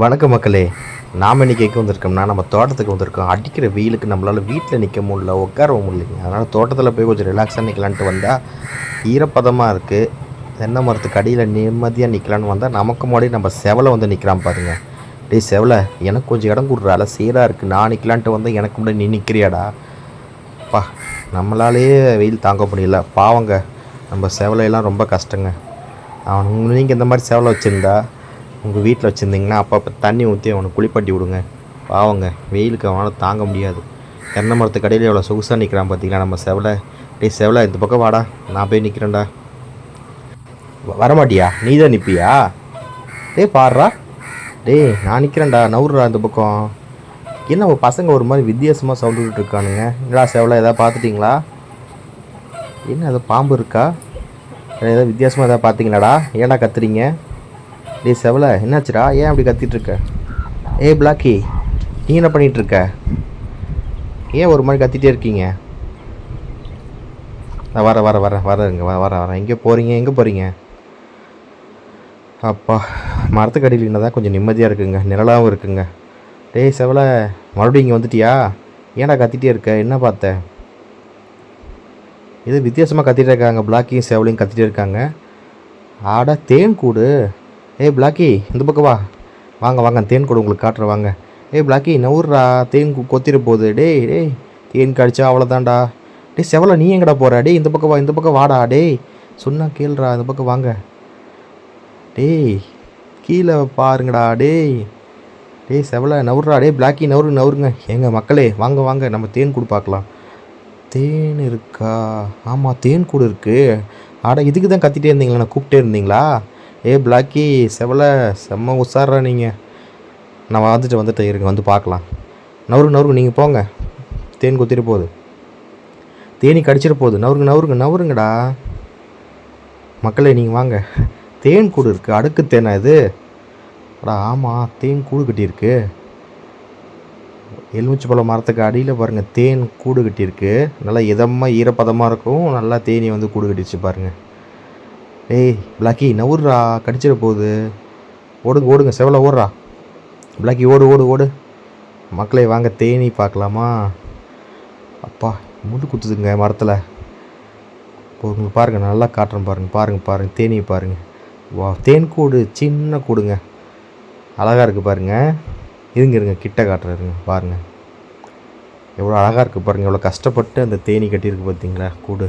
வணக்கம் மக்களே. நாம் இன்றைக்கி எங்கே வந்திருக்கோம்னா நம்ம தோட்டத்துக்கு வந்திருக்கோம். அடிக்கிற வெயிலுக்கு நம்மளால் வீட்டில் நிற்க முடியல உட்காரவும் முடியலைங்க. அதனால் தோட்டத்தில் போய் கொஞ்சம் ரிலாக்ஸாக நிற்கலான்ட்டு வந்தால் ஈரப்பதமாக இருக்குது தென்னை மரத்துக்கு அடியில் நிம்மதியாக நிற்கலான்னு வந்தால் நமக்கு முன்னாடி நம்ம செவலை வந்து நிற்கிறான் பாருங்க. டேய் செவலை எனக்கு கொஞ்சம் இடம் கொடுறால சீராக இருக்குது நான் நிற்கலான்ட்டு வந்தால் எனக்கு முன்னாடி நீ நிற்கிறியாடா பா நம்மளாலேயே வெயில் தாங்க முடியல. பாவங்க நம்ம செவலையெல்லாம் ரொம்ப கஷ்டங்க. அவன் நீங்கள் இந்த மாதிரி செவலை வச்சுருந்தா உங்கள் வீட்டில் வச்சுருந்தீங்கன்னா அப்பப்போ தண்ணி ஊற்றி அவனை குளிப்பாட்டி விடுங்க. பாவங்க வெயிலுக்கு அவனால் தாங்க முடியாது. தென்னை மரத்து கடையில் எவ்வளோ சொகுசாக நிற்கிறான் பார்த்தீங்களா நம்ம செவலை? டேய் செவலை இந்த பக்கம் வாடா. நான் போய் நிற்கிறேன்டா வரமாட்டியா நீ தான் நிற்பியா டேய் பாடுறா. டேய் நான் நிற்கிறேன்டா நவுறுறா இந்த பக்கம். என்ன உங்கள் பசங்க ஒரு மாதிரி வித்தியாசமாக சவுண்டுக்கிட்டு விட்டுட்டு இருக்கானுங்க. என்னடா செவலை எதாவது பார்த்துட்டிங்களா? என்ன ஏதோ பாம்பு இருக்கா? ஏதாவது வித்தியாசமாக எதாவது பார்த்தீங்களாடா? ஏன்டா கத்துறீங்க? டேய் செவல என்னாச்சுடா? ஏன் அப்படி கத்திட்டுருக்க? ஏ ஏய் பிளாக்கி நீ என்ன பண்ணிகிட்ருக்க இருக்க ஏன் ஒரு மாதிரி கத்திட்டே இருக்கீங்க? நான் வர வர வர வரங்க வர வர வரேன் எங்கே போகிறீங்க எங்கே போகிறீங்க அப்பா மரத்துக்கு அடியில் தான் கொஞ்சம் நிம்மதியாக இருக்குங்க நிழலாகவும் இருக்குங்க. டேய் செவல மறுபடியும் இங்கே வந்துட்டியா? ஏன்டா கத்திட்டே இருக்க? என்ன பார்த்த? இது வித்தியாசமாக கத்திட்டு இருக்காங்க பிளாக்கியும் செவலையும் கத்திட்டே இருக்காங்க. ஆடா தேன் கூடு. ஏய் பிளாக்கி இந்த பக்கம் வா. வாங்க வாங்க தேன் கூடு உங்களுக்கு காட்டுறேன் வாங்க. ஏய் பிளாக்கி நவுர்றா தேன் கொத்திட போகுது. டேய் டேய் தேன் கடிச்சா அவ்வளோதான்டா டேய் செவலை நீ எங்கடா போகிற டேய் இந்த பக்கம் வா இந்த பக்கம் வாடா டேய். சொன்னால் கேளுடா இந்த பக்கம் வாங்க. டேய் கீழே பாருங்கடா டேய். டேய் செவலை நவுர்றா டே பிளாக்கி நவுரு நவுருங்க எங்கள் மக்களே வாங்க வாங்க நம்ம தேன் கூடு பார்க்கலாம் தேன் இருக்கா? ஆமாம் தேன் கூடு இருக்குது ஆடா இதுக்கு தான் கத்திட்டே இருந்தீங்களா நான் கூப்பிட்டே இருந்தீங்களா? ஏ பிளாக்கி செவலை செம்ம உஷாரா நீங்கள் நான் வந்துட்டு வந்துட்டு இருங்க வந்து பார்க்கலாம். நவருங்க நவருங்க நீங்கள் போங்க. தேன் குத்திட்டு போகுது. தேனி கடிச்சிட போகுது. நவருங்க நவருங்க நவருங்கடா. மக்களே நீங்கள் வாங்க. தேன் கூடு இருக்குது அடுக்கு தேனா இது? அடா ஆமாம் தேன் கூடு கட்டியிருக்கு. எலுமிச்சைப்பழம் மரத்துக்கு அடியில் பாருங்கள் தேன் கூடு கட்டியிருக்கு. நல்லா இதமாக ஈரப்பதமாக இருக்கும். நல்லா தேனி வந்து கூடு கட்டிடுச்சு பாருங்கள் ஏய் பிளாக்கி நவுர்றா கடிச்சிட போகுது. ஓடுங்க ஓடுங்க செவலை ஓடுறா. பிளாக்கி ஓடு ஓடு ஓடு. மக்களை வாங்க தேனி பார்க்கலாமா? அப்பா முடு குத்துதுங்க மரத்தில். உங்களுக்கு பாருங்கள் நல்லா காட்டுறேன் பாருங்கள் பாருங்கள் பாருங்கள் தேனியை பாருங்கள் வா தேன் கூடு சின்ன கூடுங்க. அழகாக இருக்குது பாருங்கள் இருங்க இருங்க கிட்ட காட்டுறாருங்க பாருங்கள் எவ்வளோ அழகாக இருக்குது பாருங்கள் எவ்வளோ கஷ்டப்பட்டு அந்த தேனி கட்டியிருக்கு பார்த்தீங்களா கூடு.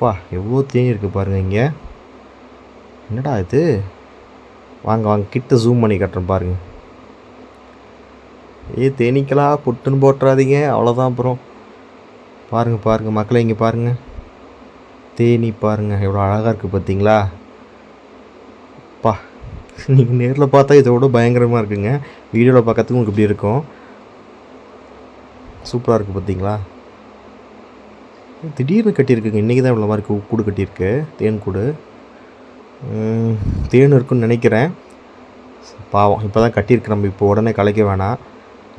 அப்பா எவ்வளோ தேனி இருக்குது பாருங்கள் இங்கே. என்னடா இது? வாங்க வாங்க கிட்ட ஜூம் பண்ணி கட்டுறேன் பாருங்கள் ஏ தேனீக்கெல்லாம் புட்டுன்னு போட்டுறாதீங்க. அவ்வளோதான் அப்புறம் பாருங்கள் பாருங்கள் மக்களை இங்கே பாருங்கள் தேனி பாருங்கள் எவ்வளோ அழகாக இருக்குது பார்த்தீங்களா அப்பா நீங்கள் நேரில் பார்த்தா இதை விட பயங்கரமாக இருக்குங்க. வீடியோவில் பார்க்கறதுக்கு உங்களுக்கு இப்படி இருக்கும். சூப்பராக இருக்குது பார்த்தீங்களா திடீர்னு கட்டியிருக்குங்க. இன்றைக்கி தான் இவ்வளோ மாதிரி கூடு கட்டியிருக்கு. தேன் கூடு. தேன் இருக்குன்னு நினைக்கிறேன். பாவம். இப்போ தான் கட்டியிருக்கு. நம்ம இப்போ உடனே கலைக்க வேணாம்.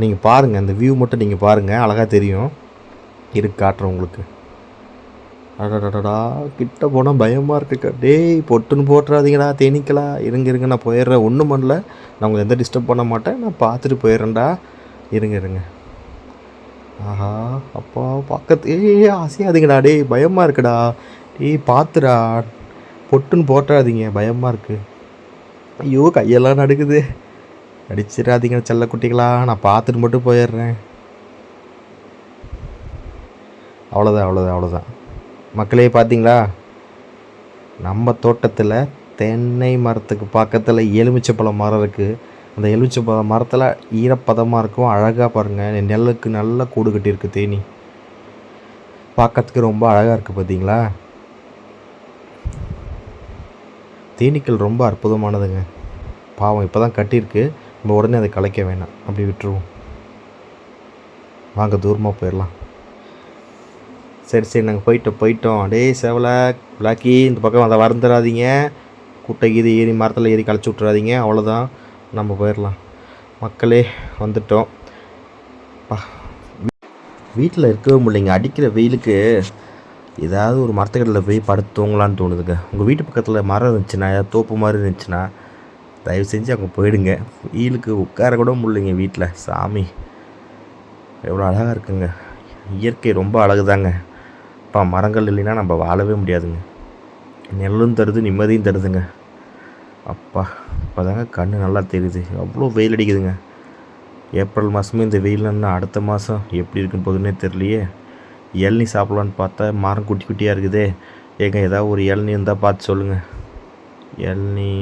நீங்கள் பாருங்கள் அந்த வியூ மட்டும் நீங்கள் பாருங்கள் அழகாக தெரியும். இருக்கு காட்டுறேன் உங்களுக்கு. அடடடா கிட்ட போனால் பயமாக இருக்குக்கா. டேய் பொட்டுன்னு போட்டுறாதீங்கடா. தேனிக்கலா. இருங்க இருங்க. நான் போயிடுறேன். ஒன்றும் பண்ணல. நான் உங்களை எந்த டிஸ்டர்ப் பண்ண மாட்டேன். நான் பார்த்துட்டு போயிடுறேன்டா. இருங்க இருங்க. ஆஹா அப்பா பக்கத்து ஏய் அசையாதீங்கடா டேய் பயமாக இருக்குடா. டேய் பார்த்துடா பொட்டுன்னு போட்டுறாதீங்க பயமாக இருக்கு. ஐயோ கையெல்லாம் நடுக்குது. அடிச்சிடாதீங்க செல்ல குட்டிகளா. நான் பார்த்துட்டு மட்டும் போயிடுறேன். அவ்வளோதான் அவ்வளோதான் அவ்வளோதான் மக்களே பார்த்தீங்களா நம்ம தோட்டத்தில் தென்னை மரத்துக்கு பக்கத்தில் எலுமிச்சை பழம் மரம் இருக்குது அந்த எலுமிச்சைப்பழம் மரத்தில் ஈரப்பதமாக இருக்கும். அழகாக பாருங்கள் நெல்லுக்கு நல்ல கூடு கட்டியிருக்கு தேனி. பார்க்கறதுக்கு ரொம்ப அழகாக இருக்குது பார்த்தீங்களா தேனீக்கள் ரொம்ப அற்புதமானதுங்க. பாவம் இப்போ தான் கட்டியிருக்கு. நம்ம உடனே அதை கலைக்க வேணாம். அப்படி விட்டுருவோம். வாங்க தூரமாக போயிடலாம். சரி சரி நாங்கள் போயிட்டோம் போயிட்டோம். அடே சேவலை பிளாக்கி இந்த பக்கம் அதை வருந்துடாதீங்க குட்டை கீது ஏறி மரத்தில் ஏறி களைச்சி விட்றாதீங்க அவ்வளோதான் நம்ம போயிடலாம். மக்களே வந்துட்டோம். பா. வீட்டில் இருக்கவே முடியலைங்க. அடிக்கிற வெயிலுக்கு ஏதாவது ஒரு மரத்துக்கடையில் போய் படுத்து தூங்கலான்னு தோணுதுங்க. உங்கள் வீட்டு பக்கத்தில் மரம் இருந்துச்சுன்னா ஏதாவது தோப்பு மாதிரி இருந்துச்சுன்னா தயவு செஞ்சு அங்கே போயிடுங்க. வெயிலுக்கு உட்கார கூட முடியலைங்க வீட்டில் சாமி எவ்வளோ அழகாக இருக்குங்க. இயற்கை ரொம்ப அழகு தாங்க அப்பா மரங்கள் இல்லைன்னா நம்ம வாழவே முடியாதுங்க. நெல்லும் தருது நிம்மதியும் தருதுங்க. அப்பா. அப்போதாங்க கண் நல்லா தெரியுது. அவ்வளோ வெயில் அடிக்குதுங்க. ஏப்ரல் மாதமே இந்த வெயில்னா அடுத்த மாதம் எப்படி இருக்கும் போதுன்னே தெரியலையே. இளநீ சாப்பிட்லான்னு பார்த்தா மரம் குட்டி குட்டியாக இருக்குதே. ஏங்க ஏதாவது ஒரு இளநீ இருந்தால் பார்த்து சொல்லுங்கள் இளநீ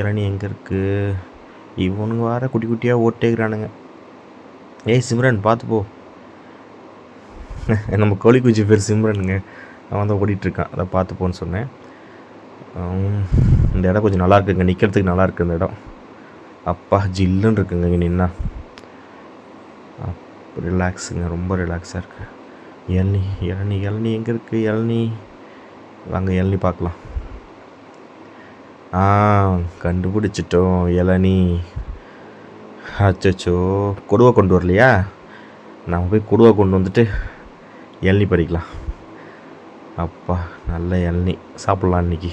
இளநீ எங்கே இருக்குது இவனுங்க வேறு குட்டி குட்டியாக ஓட்டேக்கிறானுங்க. ஏய் சிம்ரன் பார்த்து போ. நம்ம கோழி குஞ்சு பேர் சிம்ரனுங்க. அவன் தான் ஓடிட்டுருக்கான் அதை பார்த்து போன்னு சொன்னேன். இந்த இடம் கொஞ்சம் நல்லா இருக்குங்க நிற்கிறதுக்கு நல்லா இருக்கு இந்த இடம். அப்பா ஜில்லுன்னு இருக்குங்க இங்கே நின்னா. ரிலாக்ஸுங்க ரொம்ப ரிலாக்ஸாக இருக்குது இளநீ இளநி இளநி எங்கே இருக்குது இளநீ வாங்க இளநீ பார்க்கலாம். ஆ கண்டுபிடிச்சிட்டோம் இளநீ அச்சோ கொடுவை கொண்டு வரலையா? நம்ம போய் கொடுவை கொண்டு வந்துட்டு இளநீ பறிக்கலாம். அப்பா நல்ல இளநீ சாப்பிட்லாம் இன்றைக்கி